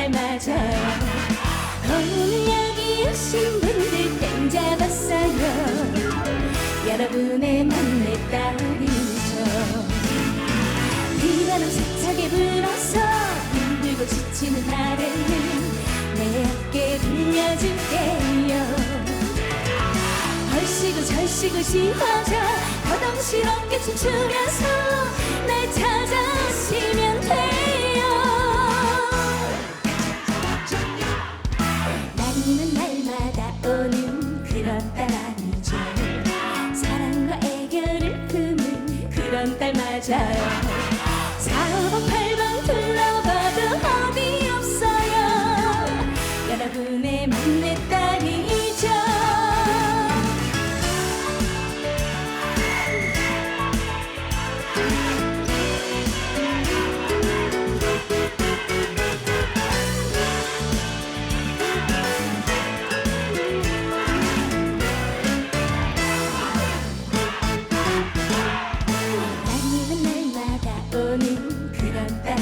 오늘 여기 오신 분들 땡 잡았어요. 여러분의 막내 딸이죠. 비바람 세차게 불어서 힘들고 지치는 날에는 내 어깨 빌려줄게요. 얼씨구 절씨구 씌워져 거동스럽게 춤추면서 날 찾아 딸 아니죠. 사랑과 애교를 품은 그런 딸 맞아요. 4번 8번 둘러봐도 어디 없어요. 여러분의 막내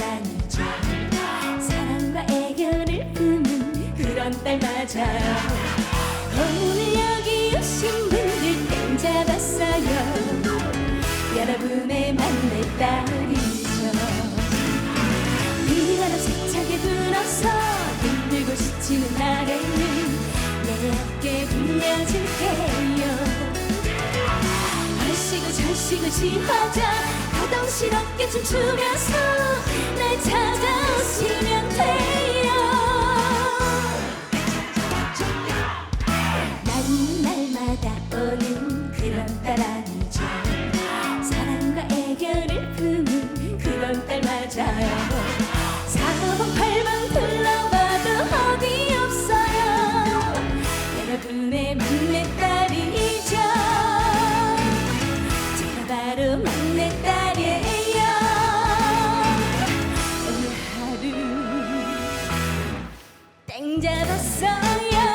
아니죠 사랑과 애교를 품은 그런 딸 맞아요 오늘 여기 오신 분들 땡 잡았어요. 여러분의 막내 딸이죠. 비바람 세차게 불어서 힘들고 지치는 날에는 내 어깨 빌려줄게요. 얼씨구 절씨구 씌워져 가동스럽게 춤추면서 날 찾아오시면 돼 sayang